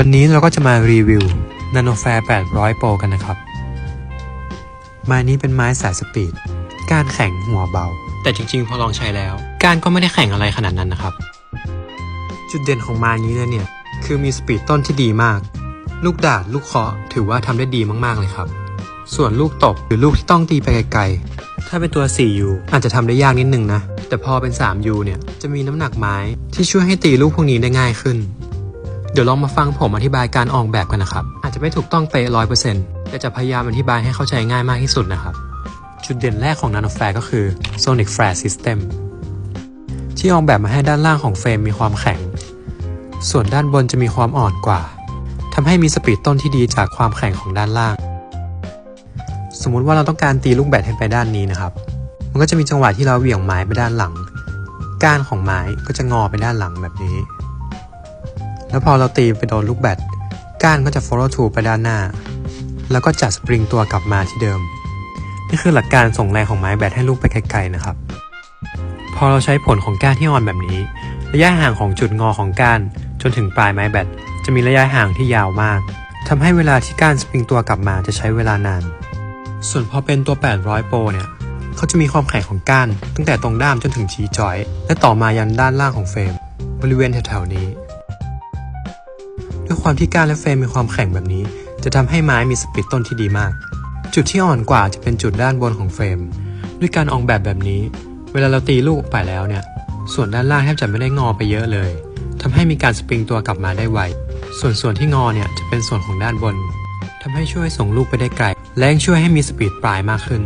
วันนี้เราก็จะมารีวิว Nano Fair 800 Pro กันนะครับ ไม้นี้เป็นไม้สายสปีดก้านแข็งหัวเบา แต่จริงๆ พอลองใช้แล้วก้านก็ไม่ได้แข็งอะไรขนาดนั้นนะครับ จุดเด่นของไม้นี้เลยเนี่ย คือมีสปีดต้นที่ดีมาก ลูกดาดลูกเคาะถือว่าทำได้ดีมากๆเลยครับ ส่วนลูกตบหรือลูกที่ต้องตีไปไกลๆ ถ้าเป็นตัว 4U อาจจะทำได้ยากนิดนึงนะ แต่พอเป็น 3U เนี่ยจะมีน้ำหนักไม้ที่ช่วยให้ตีลูกพวกนี้ได้ง่ายขึ้น เดี๋ยวลองมาฟังผมอธิบายการออกแบบกันนะครับ อาจจะไม่ถูกต้องเป๊ะร้อยเปอร์เซ็นต์แต่จะพยายามอธิบายให้เข้าใจง่ายมากที่สุดนะครับ จุดเด่นแรกของ Nano Flare ก็คือ Sonic Flare System ที่ออกแบบมาให้ด้านล่างของเฟรมมีความแข็ง ส่วนด้านบนจะมีความอ่อนกว่าทำให้มีสปีดต้นที่ดีจากความแข็งของด้านล่าง สมมุติว่าเราต้องการตีลูกแบดให้ไปด้านนี้นะครับ มันก็จะมีจังหวะที่เราเหวี่ยงไม้ไปด้านหลัง ก้านของไม้ก็จะงอไปด้านหลังแบบนี้ แล้วพอเราตีไปโดนลูกแบดก้านก็จะ follow through ไปด้านหน้า แล้วก็จัดสปริงตัวกลับมาที่เดิม นี่คือหลักการส่งแรงของไม้แบดให้ลูกไปไกลๆนะครับ พอเราใช้ผลของก้านที่อ่อนแบบนี้ ระยะห่างของจุดงอของก้าน จนถึงปลายไม้แบตจะมีระยะห่างที่ยาวมากทำให้เวลาที่ก้านสปริงตัวกลับมาจะใช้เวลานาน ส่วนพอเป็นตัว 800 โปรเนี่ยเขาจะมีความแข็งของก้าน ตั้งแต่ตรงด้ามจนถึงชีจอย และต่อมายันด้านล่างของเฟรม บริเวณแถวๆนี้ ด้วยความที่ก้านและเฟรมมีความแข็งแบบนี้ จะทำให้ไม้มีสปีดต้นที่ดีมาก จุดที่อ่อนกว่าจะเป็นจุดด้านบนของเฟรม ด้วยการออกแบบแบบนี้ เวลาเราตีลูกไปแล้วเนี่ย ส่วนด้านล่างแทบจะไม่ได้งอไปเยอะเลยทำให้มีการสปริงตัวกลับมาได้ไว ส่วนส่วนที่งอเนี่ยจะเป็นส่วนของด้านบนทำให้ช่วยส่งลูกไปได้ไกล และยังช่วยให้มีสปีดปลายมากขึ้น